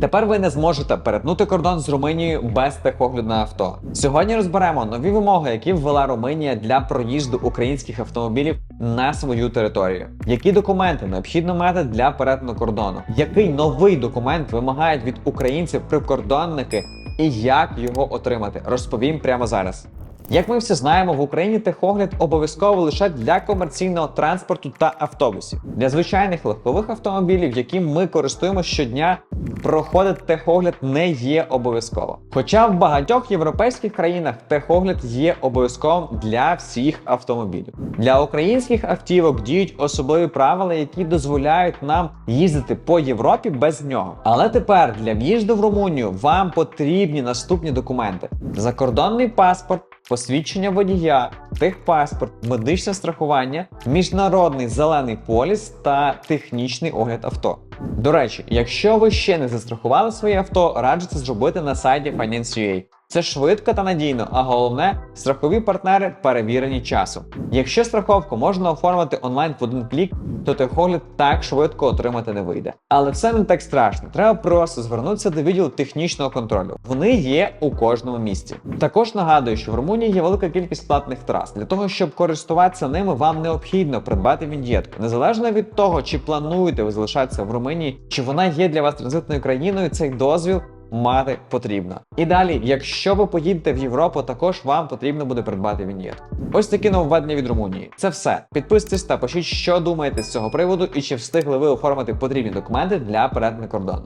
Тепер ви не зможете перетнути кордон з Румунією без техогляду на авто. Сьогодні розберемо нові вимоги, які ввела Румунія для проїзду українських автомобілів на свою територію. Які документи необхідно мати для перетину кордону? Який новий документ вимагають від українців прикордонники і як його отримати? Розповім прямо зараз. Як ми всі знаємо, в Україні техогляд обов'язково лише для комерційного транспорту та автобусів. Для звичайних легкових автомобілів, яким ми користуємося щодня, проходити техогляд не є обов'язково. Хоча в багатьох європейських країнах техогляд є обов'язковим для всіх автомобілів. Для українських автівок діють особливі правила, які дозволяють нам їздити по Європі без нього. Але тепер для в'їзду в Румунію вам потрібні наступні документи: закордонний паспорт посвідчення водія, техпаспорт, медичне страхування, міжнародний зелений поліс та технічний огляд авто. До речі, якщо ви ще не застрахували своє авто, раджу це зробити на сайті Finance.ua. Це швидко та надійно, а головне, страхові партнери перевірені часом. Якщо страховку можна оформити онлайн в один клік, то техогляд так швидко отримати не вийде. Але все не так страшно. Треба просто звернутися до відділу технічного контролю. Вони є у кожному місті. Також нагадую, що в Румунії є велика кількість платних трас. Для того щоб користуватися ними, вам необхідно придбати віньєтку. Незалежно від того, чи плануєте ви залишатися в Румунії, чи вона є для вас транзитною країною, цей дозвіл мати потрібно. І далі, якщо ви поїдете в Європу, також вам потрібно буде придбати віньєтку. Ось такі нововведення від Румунії. Це все. Підписуйтесь та пишіть, що думаєте з цього приводу, і чи встигли ви оформити потрібні документи для перетину кордону.